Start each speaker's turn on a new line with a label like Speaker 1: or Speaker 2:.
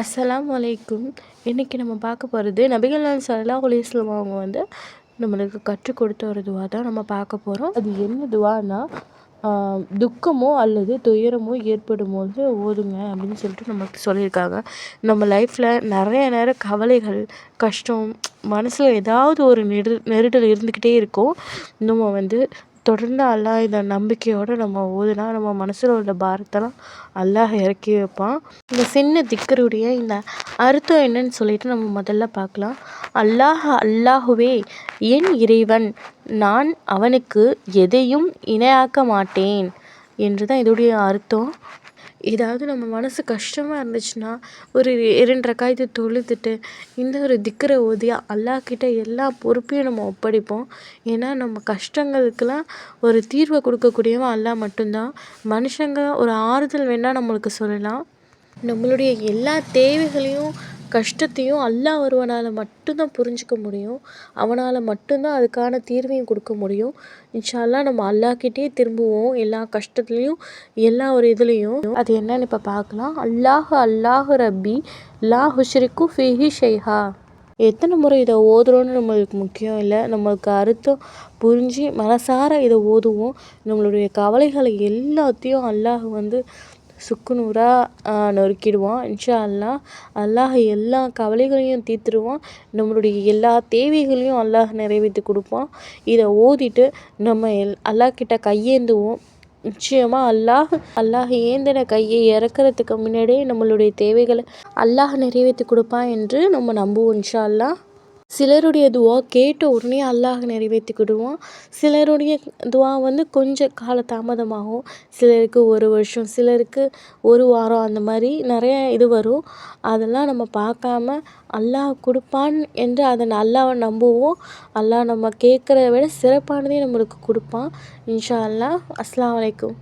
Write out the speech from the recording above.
Speaker 1: அஸ்லாம் வலைக்கும் இன்றைக்கி நம்ம பார்க்க போகிறது நபிகள் சல்லா ஸல்லல்லாஹு அவங்க வந்து நம்மளுக்கு கற்றுக் கொடுத்த ஒரு துவா தான் நம்ம பார்க்க போகிறோம் அது என்ன துவானா துக்கமோ அல்லது துயரமோ ஏற்படும்போது ஓதுங்க அப்படின்னு சொல்லிட்டு நமக்கு சொல்லியிருக்காங்க. நம்ம லைஃப்பில் நிறைய நேரம் கவலைகள் கஷ்டம் மனசில் ஏதாவது ஒரு நெரு நெருடல் இருந்துக்கிட்டே இருக்கும். நம்ம வந்து தொடர்ந்து அல்லாஹ் இந்த நம்பிக்கையோடு நம்ம ஓதுனா நம்ம மனசில் உள்ள பாரத்தெல்லாம் அல்லாஹ் இறக்கி வைப்பான். இந்த சின்ன திக்கருடைய இந்த அர்த்தம் என்னன்னு சொல்லிட்டு நம்ம முதல்ல பார்க்கலாம். அல்லாஹ் அல்லாஹுவே என் இறைவன் நான் அவனுக்கு எதையும் இணையாக்க மாட்டேன். என்று தான் இதோடைய அர்த்தம். ஏதாவது நம்ம மனசு கஷ்டமாக இருந்துச்சுன்னா ஒரு இரண்டு ரக்காயத்து தொழுதுட்டு இந்த ஒரு திக்கரை ஓதி அல்லாஹ்கிட்ட எல்லா பொறுப்பையும் நம்ம ஒப்படைப்போம். ஏன்னா நம்ம கஷ்டங்களுக்கெல்லாம் ஒரு தீர்வை கொடுக்கக்கூடியவன் அல்லாஹ் மட்டும்தான். மனுஷங்க ஒரு ஆறுதல் வேணால் நம்மளுக்கு சொல்லலாம். நம்மளுடைய எல்லா தேவைகளையும் கஷ்டத்தையும் அல்லாஹ் ஒருவனால் மட்டும்தான் புரிஞ்சுக்க முடியும். அவனால் மட்டும்தான் அதுக்கான தீர்வையும் கொடுக்க முடியும். இன்ஷா அல்லாஹ் நம்ம அல்லாஹ்கிட்டயே திரும்புவோம். எல்லா கஷ்டத்துலேயும் எல்லா ஒரு இதுலேயும். அது என்னன்னு இப்போ பார்க்கலாம். அல்லாஹ் அல்லாஹ் ரப்பி லா ஹுஷ்ரிக்கு ஃபிஹி ஷைஹா. எத்தனை முறை இதை ஓதுறோன்னு நம்மளுக்கு முக்கியம் இல்லை. நம்மளுக்கு அர்த்தம் புரிஞ்சு மனசார இதை ஓதுவோம். நம்மளுடைய கவலைகளை எல்லாத்தையும் அல்லாஹ் வந்து சுக்கு நூறாக நொறுக்கிடுவான் இன்ஷா அல்லாஹ் அல்லாஹ் எல்லா கவலைகளையும் தீர்த்துருவான். நம்மளுடைய எல்லா தேவைகளையும் அல்லாஹ் நிறைவேற்றி கொடுப்பான். இதை ஓதிட்டு நம்ம எல் அல்லாஹ்கிட்ட கையேந்துவோம். நிச்சயமாக அல்லாஹ் அல்லாஹ் ஏந்தின கையை இறக்கிறதுக்கு முன்னாடியே நம்மளுடைய தேவைகளை அல்லாஹ் நிறைவேற்றி கொடுப்பான் என்று நம்ம நம்புவோம் இன்ஷா அல்லாஹ் சிலருடைய துவா கேட்ட உடனே அல்லாஹ் நிறைவேற்றி கொடுவான் சிலருடைய துவா வந்து கொஞ்சம் கால தாமதமாகும் சிலருக்கு ஒரு வருஷம் சிலருக்கு ஒரு வாரம் அந்த மாதிரி நிறைய இது வரும். அதெல்லாம் நம்ம பார்க்காம அல்லாஹ் கொடுப்பான் என்று அதை அல்லாவை நம்புவோம். அல்லாஹ் நம்ம கேட்குறத விட சிறப்பானதே நம்மளுக்கு கொடுப்பான். இன்ஷா அல்லா அஸ்லாம் வலைக்கும்